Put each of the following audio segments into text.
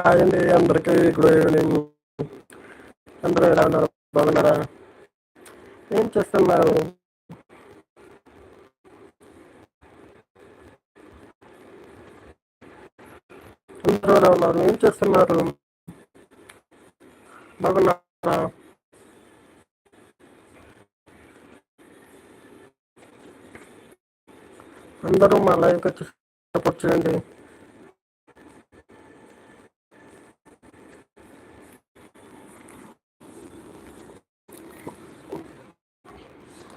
Hi అండి అందరికీ good evening అందరూ ఎలా ఉన్నారు? బాగున్నారా? ఏం చేస్తున్నారు? అందరూ ఎలా ఉన్నారు? ఏం చేస్తున్నారు? బాగున్నారా? అందరూ మా లైవ్కి వచ్చి సపోర్ట్ చేయండి.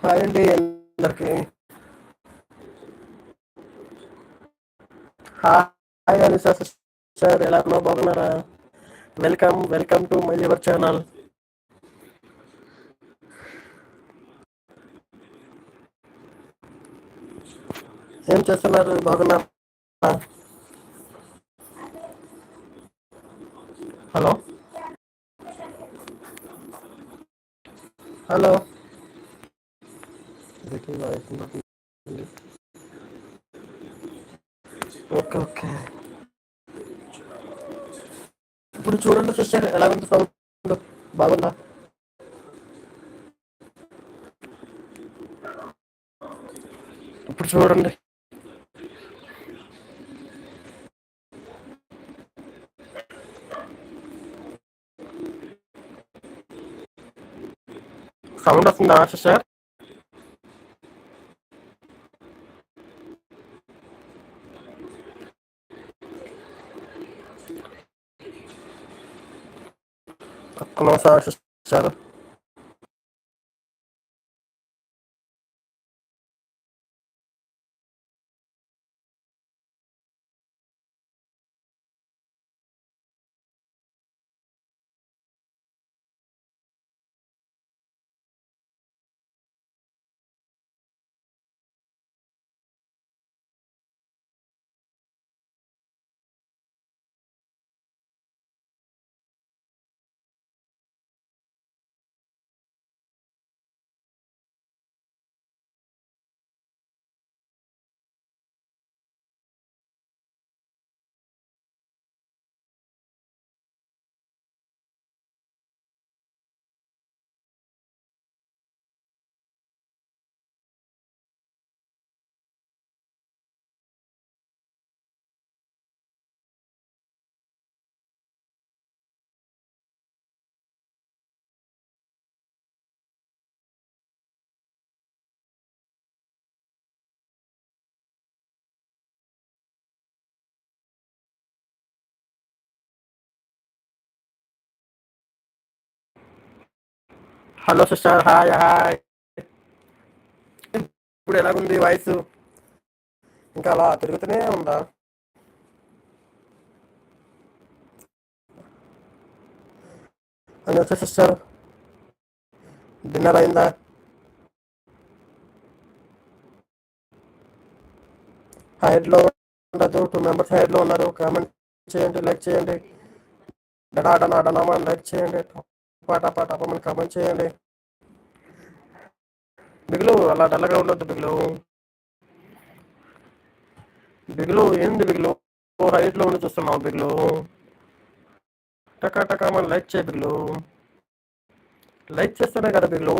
హాయ్ అండి అందరికి. హాయ్ అనిసా సార్ ఎలా ఉన్నా బాగున్నారా? Welcome welcome to my your channel. ఏం చేస్తున్నారు? బాగున్నారా? హలో? హలో? ఓకే ఓకే ఇప్పుడు చూడండి సిస్టర్ ఎలా ఉంది సౌండ్ బాగుందా ఇప్పుడు చూడండి సౌండ్ వస్తుందా సిస్టర్ ఒక్క నిమిషం sister hello sister hi hi. ఇప్పుడు ఎలాగుంది వాయిస్? ఇంకా అలా తిరుగుతూనే ఉందా? అని సిస్టర్ డిన్నర్ అయిందా? హైడ్లో ఉండదు టూ మెంబర్స్ హైడ్లో ఉన్నారు. కామెంట్ చేయండి లైక్ చేయండి. డడా డనా డనామా లైక్ చేయండి. పాట పాట మన కామెంట్ చేయండి. బిగులు అలా డల్లగా ఉండొద్దు బిగులు. బిగులు ఏంది బిగులు? రైట్లో ఉండి చూస్తున్నావు బిగులు. టకా టకా మన లైక్ చేయ బిగులు. లైక్ చేస్తేనే కదా బిగులు.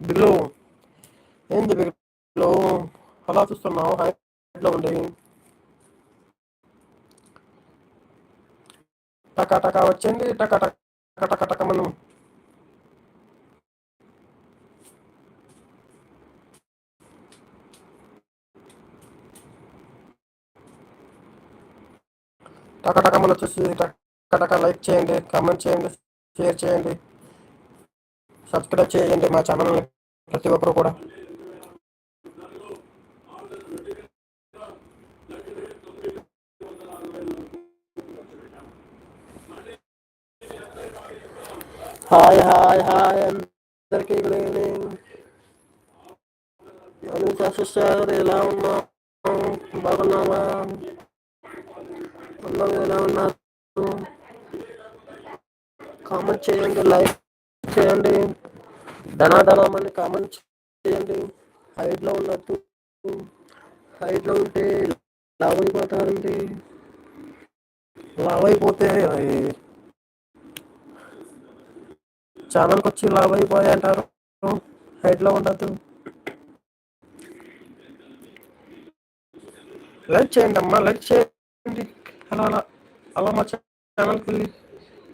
బిగులు ఏంది బిగులు? అలా చూస్తున్నావు హైట్లో ఉండి. టకా టకా వచ్చింది టకా టకా టకా టకా మనం వచ్చేసి టకా లైక్ చేయండి కామెంట్ చేయండి షేర్ చేయండి సబ్స్క్రైబ్ చేయండి మా ఛానల్ని ప్రతి ఒక్కరు కూడా. హాయ్ హాయ్ హాయ్ అందరికీ గుడ్ ఈవినింగ్ అనితా సిస్టర్ ఎలా ఉన్నావు బాగున్నావా అందరూ ఎలా ఉన్నారు కామెంట్ చేయండి లైక్ చేయండి ధనాధనమని కామెంట్ చేయండి హైట్లో ఉన్నట్టు హైట్లో ఉంటే లావ్ అయిపోతారండి లావ్ అయిపోతే ఛానల్కి వచ్చి లావ్ అయిపోయి అంటారు. హైట్లో ఉండద్దు. లైక్ చేయండి అమ్మా లైక్ చేయండి. అలా అలా అలా మా ఛానల్కి వెళ్ళి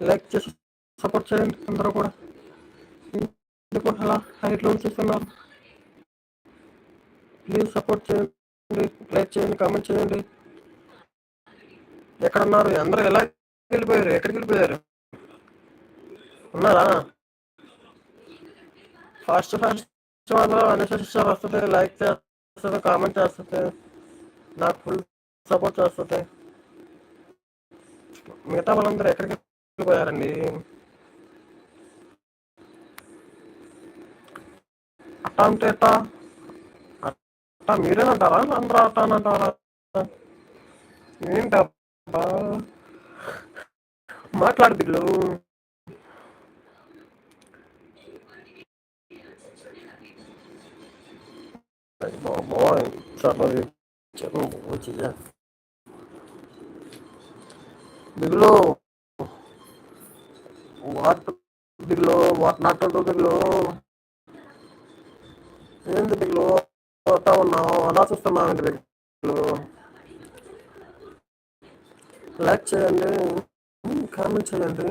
లైక్ చేసి సపోర్ట్ చేయండి అందరూ కూడా. ఎందుకు అలా హైట్లో చూస్తున్నారు ప్లీజ్ సపోర్ట్ చేయండి లైక్ చేయండి కామెంట్ చేయండి. ఎక్కడ ఉన్నారు అందరూ ఎలా వెళ్ళిపోయారు? ఎక్కడికి వెళ్ళిపోయారు? ఉన్నారా? ఫాస్ట్ ఫాస్ట్ వాళ్ళు అనుసరిస్తూ వస్తుంది లైక్ చేస్తుంది కామెంట్ చేస్తుంది నాకు ఫుల్ సపోర్ట్ చేస్తుంది. మిగతా వాళ్ళందరూ ఎక్కడికి వెళ్ళిపోయారండి? అట్టా అంటే ఎట్టా అట్టా మీరేనంటారా అందరూ అట్టా అని అంటారా? ఏంటబ్బా? మాట్లాడు బిల్లు Bon, moi, ça m'a vu. బిగ్లో వాట్ బిగ్లో వాట్ నాట్ టు బిగ్లో ఏంది బిగ్లో వస్తా ఉన్నావు అలా చూస్తున్నావు ఏంటి బిగ్లో లైక్ చేయండి కామెంట్ చేయండి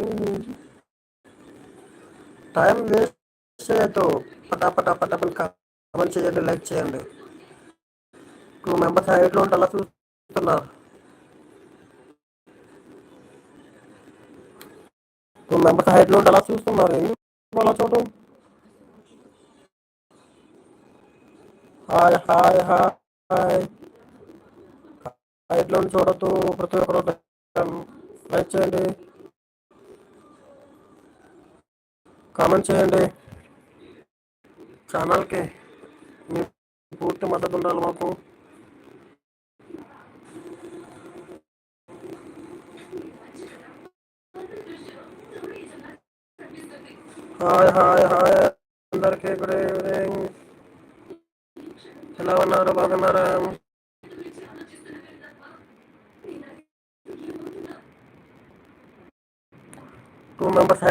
టైం వేస్ట్ చేయొద్దు పటా పటా పటాపల్ కా కామెంట్ చేయండి లైక్ చేయండి. టూ మెంబర్స్ హైట్లో ఉంటే అలా చూస్తున్నారు. టూ మెంబర్స్ హైట్లో ఉంటే అలా చూస్తున్నారు. అలా చూడటం హాయ్ హాయ్ హాయ్. హైట్లో చూడొద్దు. ప్రతి ఒక్కరు లైక్ చేయండి. కామెంట్ చేయండి. ఛానల్కి మీ పూర్తి మద్దతు ఉండాలి మాకు. Hi hi hi. అందరికీ గుడ్ ఈవినింగ్. ఎలా ఉన్నారు? బాగున్నారా? టూ మెంబర్స్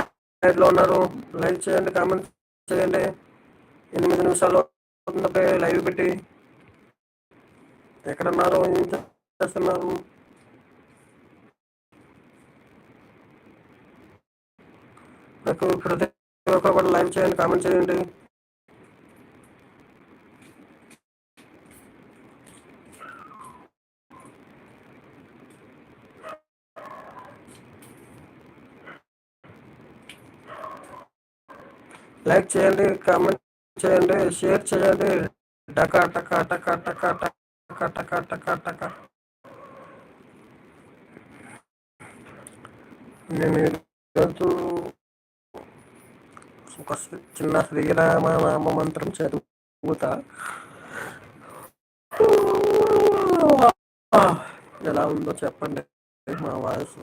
హైడ్లో ఉన్నారు. లైక్ చేయండి కామెంట్ చేయండి. ఎనిమిది నిమిషాలు ఉన్నప్పుడే లైవ్ పెట్టి ఎక్కడున్నారు ఏం చేస్తున్నారు? నాకు ప్రతి ఒక్కరు కూడా లైవ్ చేయండి కామెంట్ చేయండి. లైక్ చేయండి కామెంట్ చేయండి షేర్ చేయండి. టకా టకా టకా టకా టకా టకా టకా టకా నేను ఈరోజు ఒక చిన్న శ్రీరామ నామ మంత్రం చదువుతా. ఎలా ఉందో చెప్పండి మా వాయిస్.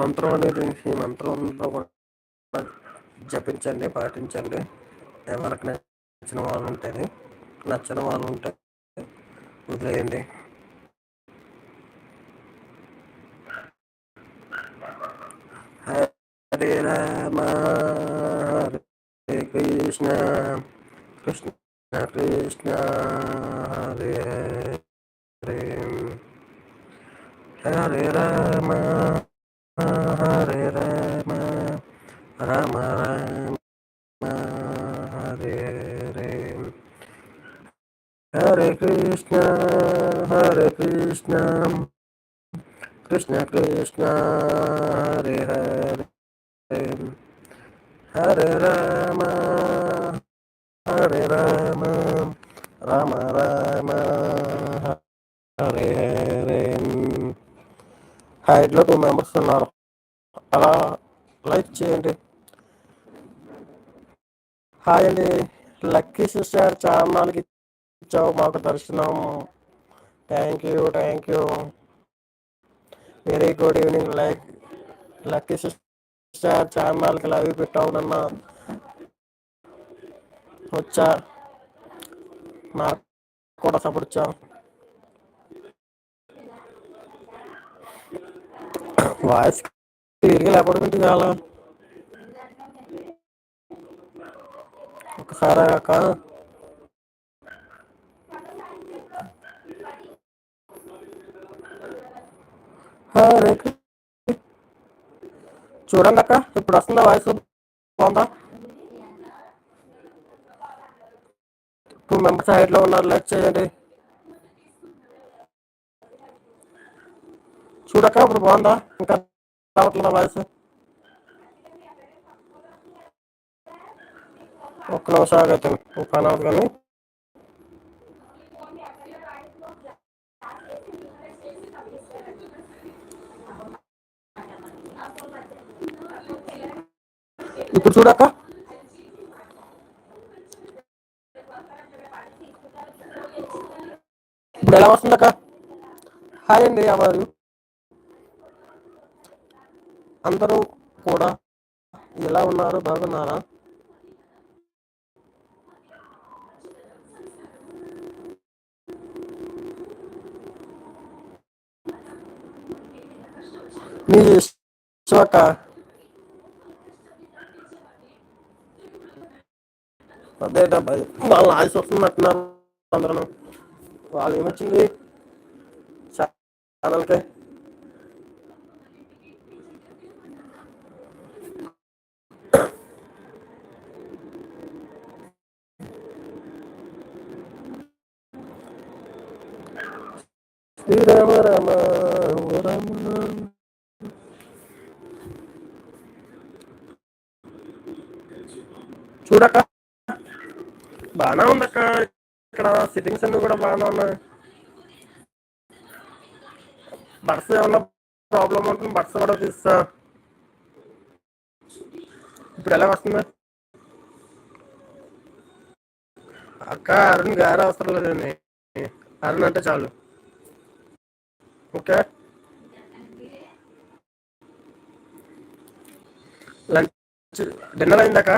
మంత్రం అనేది ఈ మంత్రంలో కూడా జపించండి పాటించండి. ఎవరికి నచ్చిన వాళ్ళు ఉంటుంది నచ్చిన వాళ్ళు ఉంటే వదిలేయండి. హరే రామ హరే కృష్ణ కృష్ణ కృష్ణ హరే హరే హరే రామ హరే రామ రామ రామ హరే హరే హరే కృష్ణ హరే కృష్ణ కృష్ణ కృష్ణ హరే హరే హరే రామ హరే రామ రామ రామ హరే హరే. హైట్లో టూ మెంబర్స్ ఉన్నారు. అలా లైక్ చేయండి. హాయ్ అండి. లక్కీ సిస్టర్ చార్మాలకి ఇచ్చావు మాకు దర్శనం. Thank you thank you. Very good evening like lucky sister. Star అవి లైవ్ పెట్టావునన్నా వచ్చా. మా కూడా సపోర్ట్ ఇచ్చా వాయిస్ తిరిగి లేకపోతే చాలా ఒకసారి కాక హరే చూడండి అక్క ఇప్పుడు వస్తుందా వాయిస్ బాగుందా? టూ మెంబర్స్ హైట్లో ఉన్నారు లైక్ చేయండి. చూడక్క ఇప్పుడు బాగుందా? ఇంకా రావట్లేదా వాయిస్ ఒక్క నిమిషం ఆగతాను ఒక పని కానీ. ఇప్పుడు చూడక్క. ఇప్పుడు ఎలా వస్తుందక్క? హాయ్ అండి అమ్మగారు అందరూ కూడా ఎలా ఉన్నారు? బాగున్నారా? మీ ఇష్టం అక్క. అదే డెబ్బై వాళ్ళు ఆయుష్ వస్తున్నట్టున్నారు అందరూ వాళ్ళు ఏమొచ్చింది ఛానల్కి శ్రీరామ రామ ఓ రామ చూడక్క బాగానే ఉందక్క. ఇక్కడ సిట్టింగ్స్ అన్ని కూడా బాగానే ఉన్నాయి. బర్స్ ఏమన్నా ప్రాబ్లం ఉంటుంది బర్స్ కూడా తీస్తా. ఇప్పుడు ఎలా వస్తుంది? అక్క అరుణ్ గారు అవసరం లేదండి అరుణ్ అంటే చాలు. ఓకే. లంచ్ డిన్నర్ అయిందాక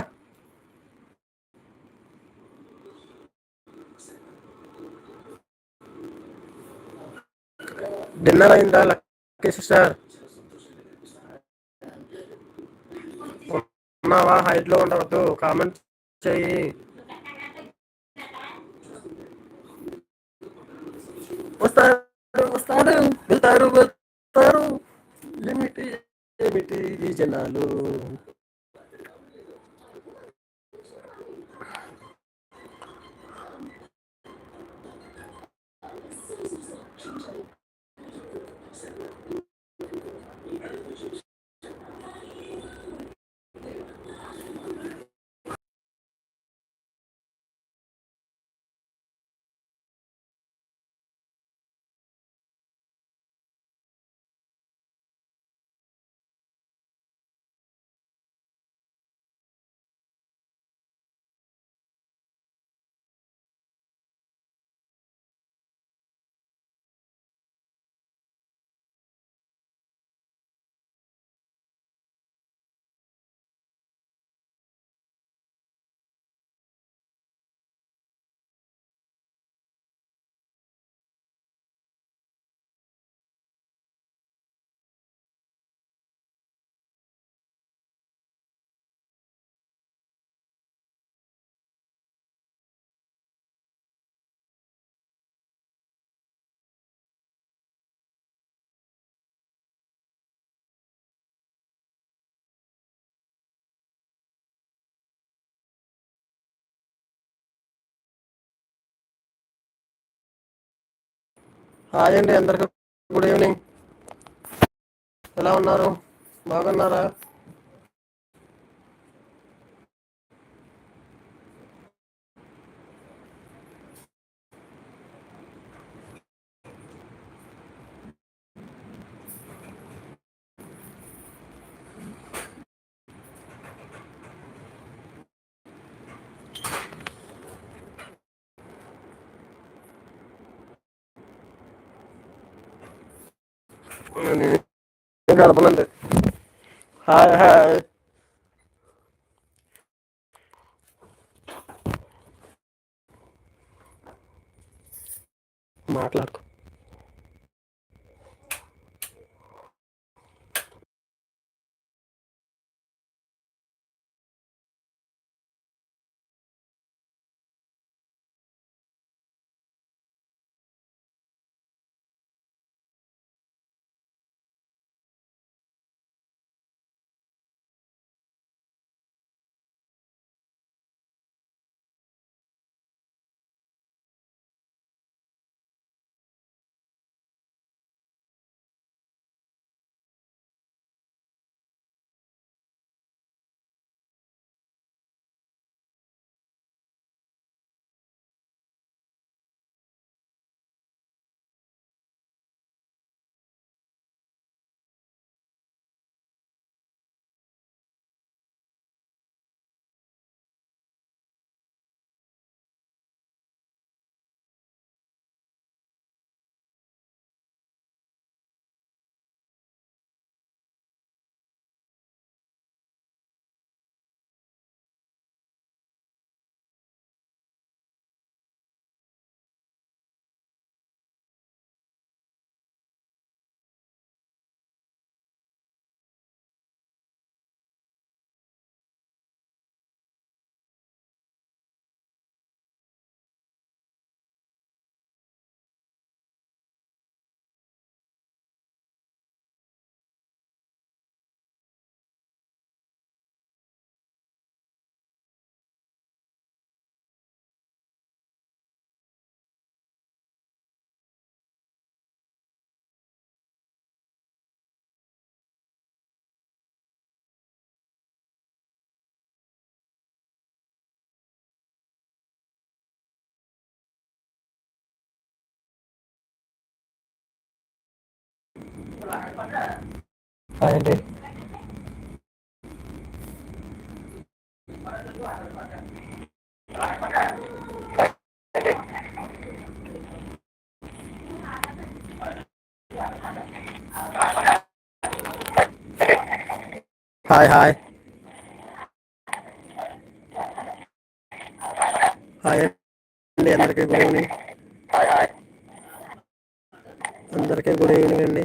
డిన్నర్ అయిందా లక్కీ సిస్టర్? ఉన్నావా? హైట్లో ఉండవద్దు. కామెంట్ చెయ్యి. వస్తారు వస్తారు వెళ్తారు వెళ్తారు. ఏమిటి ఏమిటి ఈ జనాలు? హాయ్ అండి అందరికి గుడ్ ఈవినింగ్ ఎలా ఉన్నారు? బాగున్నారా? Hi hi. అదే హాయ్ హాయ్. హాయ్ అండి అందరికీ గుడ్ ఈవినింగ్. అందరికీ గుడ్ ఈవినింగ్ అండి.